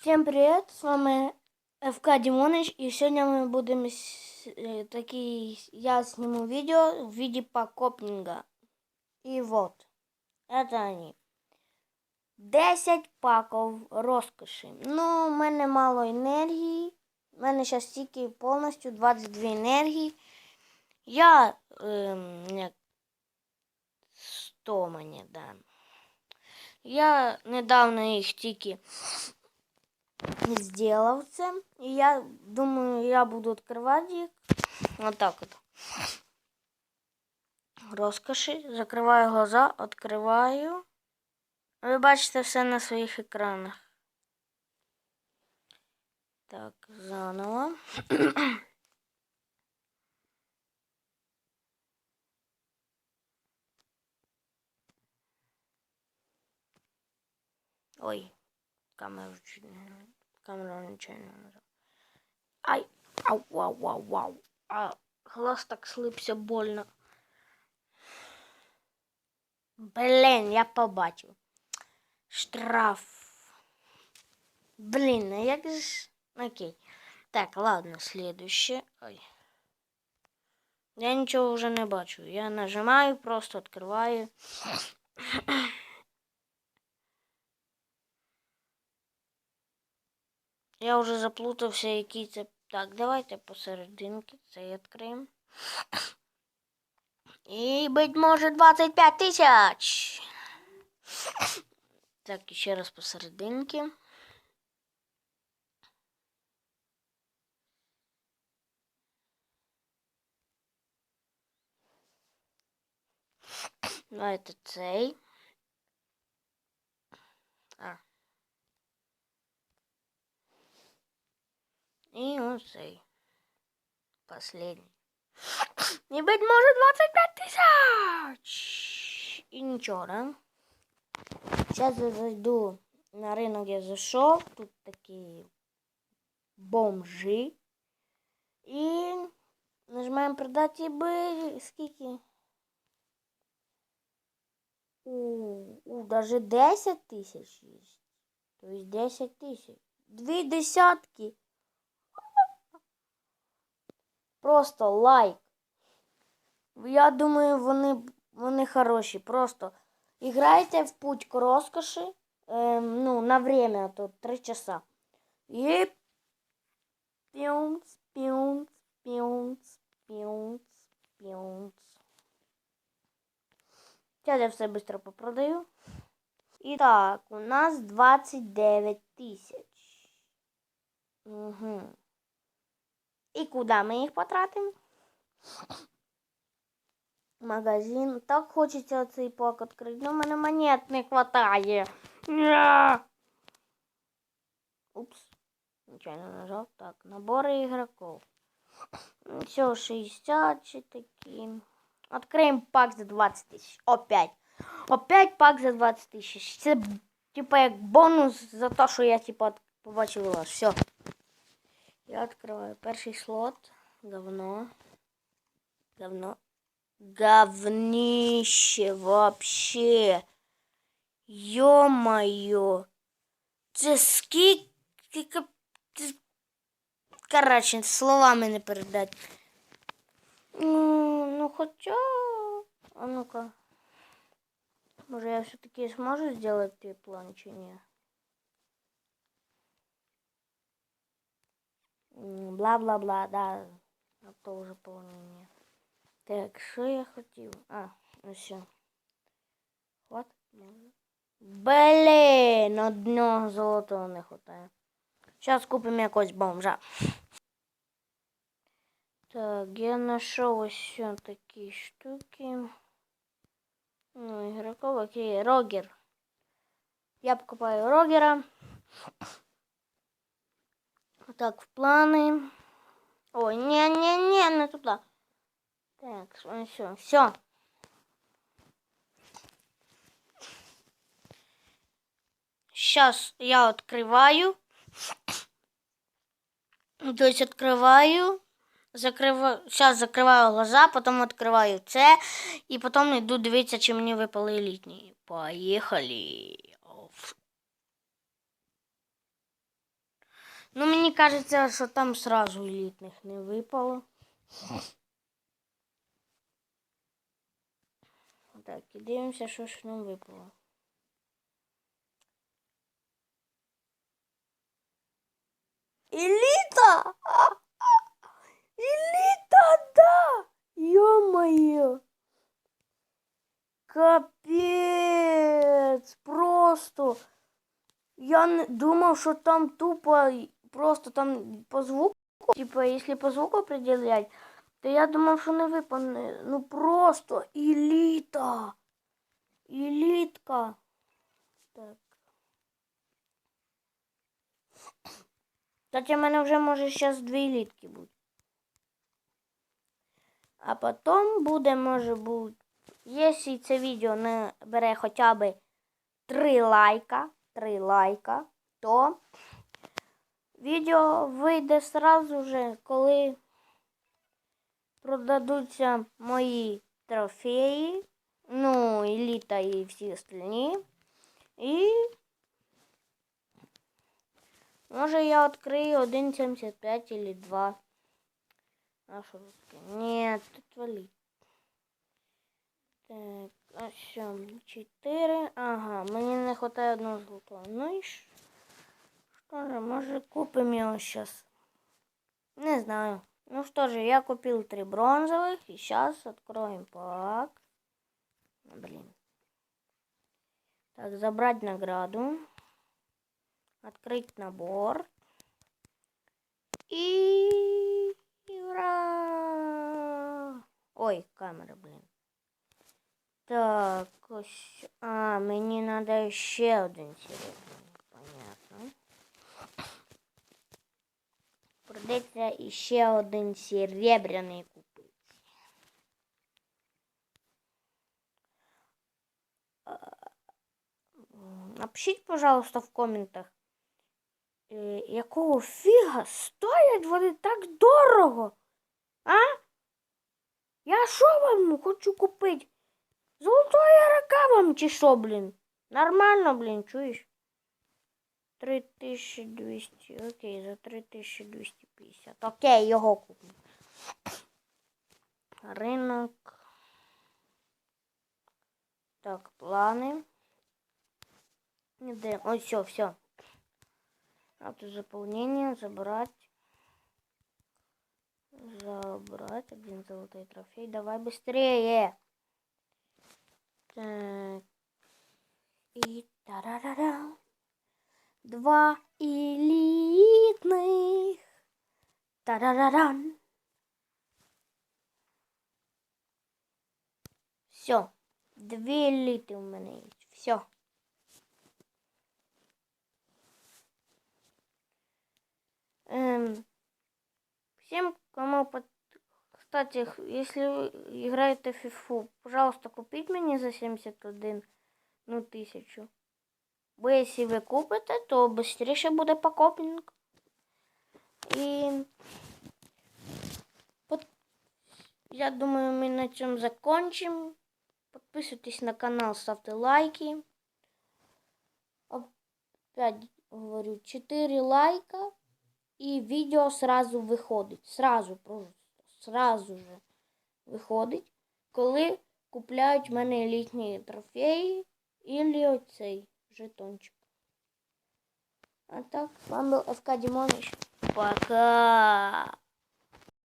Всем привет! С вами ФК Димоныч, и сегодня мы будем с- э, такие, я сниму видео в виде покопнинга. И вот, это они. 10 паков розкоші. Ну, у мене мало енергії. У мене зараз тільки повністю 22 енергії. Я ем, як 100 мені, да. Я недавно їх тільки сделал це. І я думаю, я буду відкривати їх. Отак от. Розкоші. Закриваю глаза, відкриваю. Ви бачите все на своїх екранах. Так, заново. Ой, камеру чуть не... Камеру нечайно нажав. Ай! Ау, ау, ау, ау. А, глаз так слипся больно. Блін, я побачив. Штраф. Блін, а як же... Окей. Так, ладно, следующее. Ой. Я нічого вже не бачу. Я нажимаю, просто відкриваю. Я вже заплутався, який це. Так, давайте посерединки це відкриємо. І, быть може, 25 тисяч. Так, ще раз посерединки. Давайте цей. А. І оцей. Последний. І быть може 25 тисяч. І нічого, да? Сейчас я зайду на ринок, я зайшов. Тут такі бомжи. І нажимаємо продати би скільки? У, у, даже 10 тисяч є. Тобто 10 тисяч. Дві десятки. Просто лайк. Я думаю, вони, вони хороші. Просто іграйте в путь к розкоші. Ем, ну, на время, то 3 часа. І піунц, піунц, піунц, піунц, піунц. Сейчас я все быстро попродаю. І так, у нас 29 тисяч. Угу. І куди ми їх потратимо? Магазин. Так хочеться цей пак відкрити. Ну, мене монет не. Ня! Упс. Нечайно нажав. Так, набори ігроків. Все, 60 чи такі. Пак за 20 тисяч. Опять. Опять пак за 20 тисяч. Це типа як бонус за те, що я типа побачив вас. Все. Я відкриваю перший слот. Говно. Говно. Говнище вообще. Ё-моё. Це скільки... кап- це- Короче, словами не передати. Ну, ну хотя... А ну-ка. Може я все-таки зможу сделать той план чи ні? Бла-бла-бла, да. То вже повнення. Так, що я хотів? А, ну все. Хват? Блін, одного золотого не хватає. Зараз купимо якогось бомжа. Так, я нашел еще такие штуки. Ну, игроков, окей, Рогер. Я покупаю Рогера. Так, в планы. Ой, не-не-не, не туда. Так, все, все. Сейчас я открываю. То есть открываю. Закриваю, зараз закриваю глаза, потім відкриваю це, і потім йду дивитися, чи мені випали елітні. Поїхали. Ну, мені кажеться, що там сразу елітних не випало. Так, і дивимося, що ж нам випало. Еліта! Еліта, да! Ё-моё! Капец! Просто! Я не думав, що там тупо й- просто там по звуку, типа, якщо по звуку определять, то я думав, що не випане. Ну просто еліта! Елітка! Так. Кстати, в мене вже може зараз дві елітки бути. А потім буде, може бути, якщо це відео не бере хоча б 3 лайка, 3 лайка, то відео вийде сразу же, коли продадуться мої трофеї, ну, еліта і всі остальні. І може я відкрию 1.75 или 2. А що таке? Ні, тут валить. Так, а що? 4. Ага, мені не вистачає одного золотого. Ну і що? Що ж, може купимо його зараз? Не знаю. Ну что же, я купил три бронзовых. И сейчас откроем пак. Блин. Так, забрать награду. Открыть набор. И... Ура! Ой, камера, блин. Так. А, мені надо ще один серебряний. Придеться іще один серебряний купити. А, Напишіть, пожалуйста, в коментах, е, якого фіга стоять вони так дорого? А? Я що вам хочу купити? Золотої рака вам чи що, блін? Нормально, блін, чуєш? 3200. Окей, за 3250. Окей, його куплю. Ринок. Так, плани. Де? Ось все, все. Автозаполнение, забрать. Забрать один золотой трофей. Давай быстрее. Так. И тарарара. Два элитных. Тарараран. Все. Две элиты у меня есть. Все. Эм, всем, кому под... Кстати, х- если вы играете в фифу, пожалуйста, купите мне за 71 ну, тисячу. Бо якщо ви купите, то швидше буде покопінг. І я думаю, ми на цьому закончимо. Підписуйтесь на канал, ставте лайки. Опять говорю, 4 лайка і відео сразу виходить. Сразу просто. Сразу же виходить, коли купляють в мене елітні трофеї і оцей жетончик. А так, з вами був ФК Дімонич. Пока!